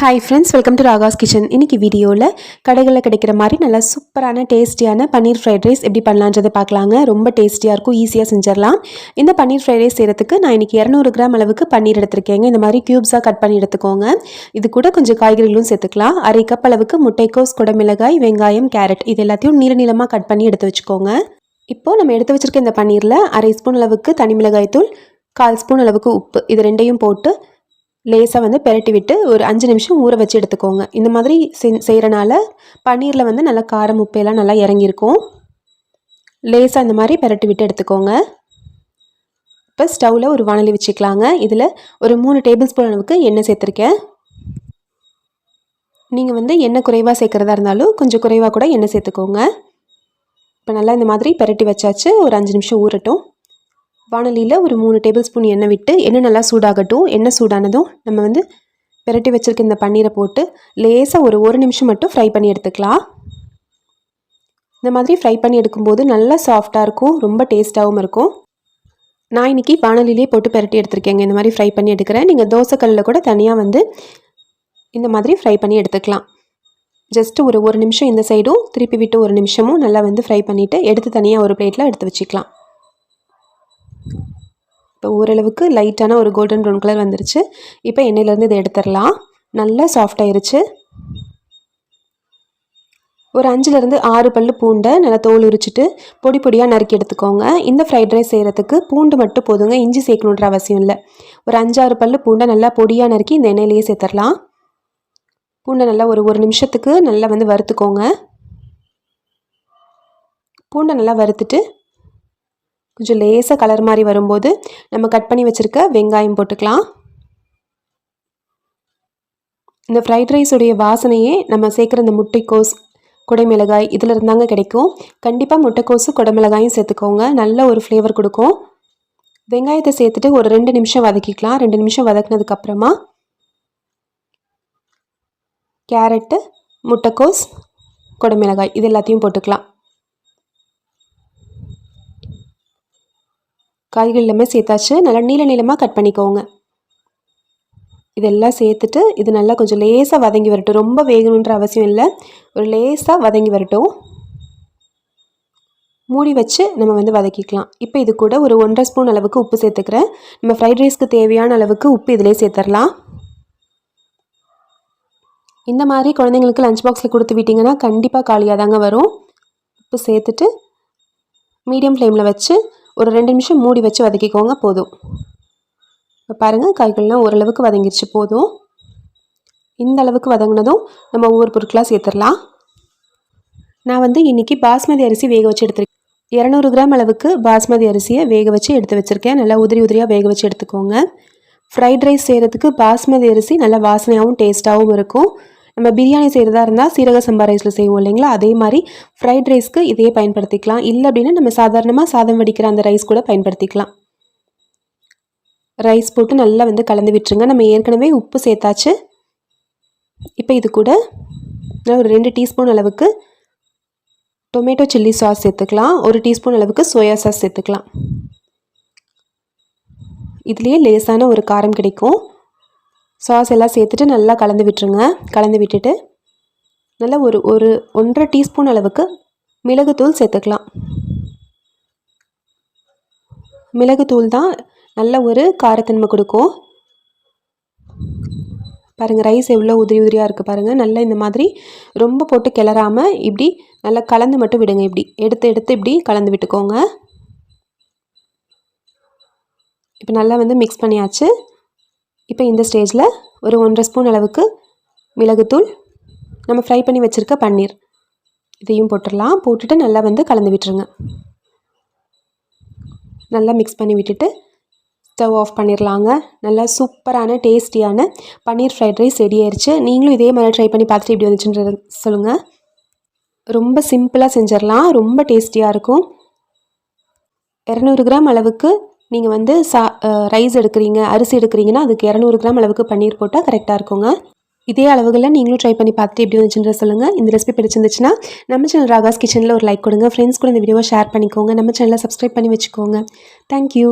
Hi friends welcome to Raga's kitchen இன்னைக்கு வீடியோவில் கடைகளில் கிடைக்கிற மாதிரி நல்லா சூப்பரான டேஸ்டியான பன்னீர் ஃப்ரைட் ரைஸ் எப்படி பண்ணலான்றதை பார்க்கலாங்க. ரொம்ப டேஸ்டியாக இருக்கும் ஈஸியாக செஞ்சிடலாம். இந்த பன்னீர் ஃப்ரைட் ரைஸ் செய்கிறதுக்கு நான் இன்றைக்கி இரநூறு கிராம் அளவுக்கு பன்னீர் எடுத்திருக்கேங்க. இந்த மாதிரி க்யூப்ஸாக கட் பண்ணி எடுத்துக்கோங்க. இது கூட கொஞ்சம் காய்கறிகளும் சேர்த்துக்கலாம். அரை கப் அளவுக்கு முட்டைக்கோஸ் குடமிளகாய் வெங்காயம் கேரட் இது எல்லாத்தையும் நீள நீளமாக கட் பண்ணி எடுத்து வச்சுக்கோங்க. இப்போது நம்ம எடுத்து வச்சுருக்க இந்த பன்னீரில் அரை ஸ்பூன் அளவுக்கு தனி மிளகாய் தூள் கால் ஸ்பூன் அளவுக்கு உப்பு இது ரெண்டையும் போட்டு லேசாக வந்து பெரட்டி விட்டு ஒரு அஞ்சு நிமிஷம் ஊற வச்சு எடுத்துக்கோங்க. இந்த மாதிரி செய்கிறனால பன்னீரில் வந்து நல்லா காரம் உப்பையெல்லாம் நல்லா இறங்கியிருக்கும். லேசாக இந்த மாதிரி பெரட்டி விட்டு எடுத்துக்கோங்க. இப்போ ஸ்டவ்வில் ஒரு வானலி வச்சுக்கலாங்க. இதில் ஒரு மூணு டேபிள் ஸ்பூன் அளவுக்கு எண்ணெய் சேர்த்துருக்கேன். நீங்கள் வந்து எண்ணெய் குறைவாக சேர்க்குறதா இருந்தாலும் கொஞ்சம் குறைவாக கூட எண்ணெய் சேர்த்துக்கோங்க. இப்போ நல்லா இந்த மாதிரி பெரட்டி வச்சாச்சு. ஒரு அஞ்சு நிமிஷம் ஊறட்டும். வானலியில் ஒரு மூணு டேபிள் ஸ்பூன் எண்ணெய் விட்டு எண்ணெய் நல்லா சூடாகட்டும். எண்ணெய் சூடானதும் நம்ம வந்து பெரட்டி வச்சுருக்க இந்த பன்னீரை போட்டு லேசாக ஒரு ஒரு நிமிஷம் மட்டும் ஃப்ரை பண்ணி எடுத்துக்கலாம். இந்த மாதிரி ஃப்ரை பண்ணி எடுக்கும்போது நல்லா சாஃப்டாக இருக்கும் ரொம்ப டேஸ்ட்டாகவும் இருக்கும். நான் இன்றைக்கி வானலிலே போட்டு பெரட்டி எடுத்துருக்கேங்க. இந்த மாதிரி ஃப்ரை பண்ணி எடுக்கிறேன். நீங்கள் தோசைக்கல்லில் கூட தனியாக வந்து இந்த மாதிரி ஃப்ரை பண்ணி எடுத்துக்கலாம். ஜஸ்ட்டு ஒரு ஒரு நிமிஷம் இந்த சைடும் திருப்பி விட்டு ஒரு நிமிஷமும் நல்லா வந்து ஃப்ரை பண்ணிவிட்டு எடுத்து தனியாக ஒரு பிளேட்டில் எடுத்து வச்சுக்கலாம். இப்போ ஓரளவுக்கு லைட்டான ஒரு கோல்டன் ப்ரௌன் கலர் வந்துருச்சு. இப்போ எண்ணெயிலேருந்து இதை எடுத்துடலாம். நல்லா சாஃப்ட் ஆயிருச்சு. ஒரு அஞ்சுலேருந்து ஆறு பல் பூண்டை நல்லா தோல் உரிச்சிட்டு பொடி பொடியாக நறுக்கி எடுத்துக்கோங்க. இந்த ஃப்ரைட் ரைஸ் செய்கிறதுக்கு பூண்டு மட்டும் போதுங்க இஞ்சி சேர்க்கணுன்ற அவசியம் இல்லை. ஒரு அஞ்சாறு பல் பூண்டை நல்லா பொடியாக நறுக்கி இந்த எண்ணெயிலேயே சேர்த்துடலாம். பூண்டை நல்லா ஒரு ஒரு நிமிஷத்துக்கு நல்லா வந்து வறுத்துக்கோங்க. பூண்டை நல்லா வறுத்துட்டு கொஞ்சம் லேசாக கலர் மாதிரி வரும்போது நம்ம கட் பண்ணி வச்சுருக்க வெங்காயம் போட்டுக்கலாம். இந்த ஃப்ரைட் ரைஸுடைய வாசனையே நம்ம சேர்க்குற இந்த முட்டைக்கோஸ் குடைமிளகாய் இதில் இருந்தாங்க கிடைக்கும். கண்டிப்பாக முட்டைக்கோஸு குடமிளகாயும் சேர்த்துக்கோங்க. நல்ல ஒரு ஃப்ளேவர் கொடுக்கும். வெங்காயத்தை சேர்த்துட்டு ஒரு ரெண்டு நிமிஷம் வதக்கிக்கலாம். ரெண்டு நிமிஷம் வதக்கினதுக்கப்புறமா கேரட்டு முட்டைக்கோஸ் குடைமிளகாய் இது எல்லாத்தையும் போட்டுக்கலாம். காய்கள் எல்லாமே சேர்த்தாச்சு. நல்லா நீள நீளமாக கட் பண்ணிக்கோங்க. இதெல்லாம் சேர்த்துட்டு இது நல்லா கொஞ்சம் லேசாக வதங்கி வரட்டும். ரொம்ப வேகணுன்ற அவசியம் இல்லை. ஒரு லேசாக வதங்கி வரட்டும். மூடி வச்சு நம்ம வந்து வதக்கிக்கலாம். இப்போ இது கூட ஒரு ஒன்றரை ஸ்பூன் அளவுக்கு உப்பு சேர்த்துக்கிறேன். நம்ம ஃப்ரைட் ரைஸ்க்கு தேவையான அளவுக்கு உப்பு இதிலே சேர்த்துடலாம். இந்த மாதிரி குழந்தைங்களுக்கு லஞ்ச் பாக்ஸில் கொடுத்து விட்டிங்கன்னா கண்டிப்பாக காலியாக தாங்க வரும். உப்பு சேர்த்துட்டு மீடியம் ஃப்ளேமில் வச்சு ஒரு ரெண்டு நிமிஷம் மூடி வச்சு வதக்கிக்கோங்க போதும். இப்போ பாருங்கள் காய்கள்லாம் ஓரளவுக்கு வதங்கிடுச்சு போதும். இந்த அளவுக்கு வதங்கினதும் நம்ம ஒவ்வொரு பொருட்களாக சேர்த்துடலாம். நான் வந்து இன்றைக்கி பாஸ்மதி அரிசி வேக வச்சு எடுத்துருக்கேன். இரநூறு கிராம் அளவுக்கு பாஸ்மதி அரிசியை வேக வச்சு எடுத்து வச்சுருக்கேன். நல்லா உதிரி உதிரியாக வேக வச்சு எடுத்துக்கோங்க. ஃப்ரைட் ரைஸ் செய்கிறதுக்கு பாஸ்மதி அரிசி நல்லா வாசனையாகவும் டேஸ்ட்டாகவும் இருக்கும். நம்ம பிரியாணி செய்கிறதா இருந்தால் சீரக சம்பா ரைஸில் செய்வோம் இல்லைங்களா? அதே மாதிரி ஃப்ரைட் ரைஸ்க்கு இதையே பயன்படுத்திக்கலாம். இல்லை அப்படின்னா நம்ம சாதாரணமாக சாதம் வடிக்கிற அந்த ரைஸ் கூட பயன்படுத்திக்கலாம். ரைஸ் போட்டு நல்லா வந்து கலந்து விட்டுருங்க. நம்ம ஏற்கனவே உப்பு சேர்த்தாச்சு. இப்போ இது கூட ஒரு ரெண்டு டீஸ்பூன் அளவுக்கு டொமேட்டோ சில்லி சாஸ் சேர்த்துக்கலாம். ஒரு டீஸ்பூன் அளவுக்கு சோயா சாஸ் சேர்த்துக்கலாம். இதுலேயே லேசான ஒரு காரம் கிடைக்கும். சாஸ் எல்லாம் சேர்த்துட்டு நல்லா கலந்து விட்டுருங்க. கலந்து விட்டுட்டு நல்லா ஒரு ஒரு ஒன்றரை டீஸ்பூன் அளவுக்கு மிளகுத்தூள் சேர்த்துக்கலாம். மிளகுத்தூள் தான் நல்ல ஒரு காரத்தன்மை கொடுக்கும். பாருங்கள் ரைஸ் எவ்வளோ உதிரி உதிரியாக இருக்குது பாருங்கள் நல்லா இந்த மாதிரி ரொம்ப போட்டு கிளறாமல் இப்படி நல்லா கலந்து மட்டும் விடுங்க. இப்படி எடுத்து எடுத்து இப்படி கலந்து விட்டுக்கோங்க. இப்போ நல்லா வந்து மிக்ஸ் பண்ணியாச்சு. இப்போ இந்த ஸ்டேஜில் ஒரு ஒன்றரை ஸ்பூன் அளவுக்கு மிளகுத்தூள். நம்ம ஃப்ரை பண்ணி வச்சுருக்க பன்னீர். இதையும் போட்டுடலாம். போட்டுட்டு நல்லா வந்து கலந்து விட்டுருங்க. நல்லா மிக்ஸ் பண்ணி விட்டுட்டு ஸ்டவ் ஆஃப் பண்ணிடலாங்க நல்லா சூப்பரான டேஸ்டியான பன்னீர் ஃப்ரைட் ரைஸ் ரெடி ஆயிடுச்சு நீங்களும் இதே மாதிரி ட்ரை பண்ணி பார்த்துட்டு எப்படி வந்துச்சுன்ற சொல்லுங்கள் ரொம்ப சிம்பிளாக செஞ்சிடலாம் ரொம்ப டேஸ்டியாக இருக்கும். இரநூறு கிராம் அளவுக்கு நீங்கள் வந்து சா ரைஸ் எடுக்கிறீங்க அரிசி எடுக்கிறீங்கன்னா அதுக்கு இரநூறு கிராம் அளவுக்கு பன்னீர் போட்டால் கரெக்டாக இருக்குங்க. இதே அளவுகளில் நீங்களும் ட்ரை பண்ணி பார்த்துட்டு எப்படி வந்துச்சுன்ற சொல்லுங்கள் இந்த ரெசிபி பிடிச்சிருந்துச்சுன்னா நம்ம சேனல் ராகாஸ் கிச்சனில் ஒரு லைக் கொடுங்க. ஃப்ரெண்ட்ஸ் கூட இந்த வீடியோவை ஷேர் பண்ணிக்கோங்க. நம்ம சேனலை சப்ஸ்கிரைப் பண்ணி வச்சுக்கோங்க. தேங்க்யூ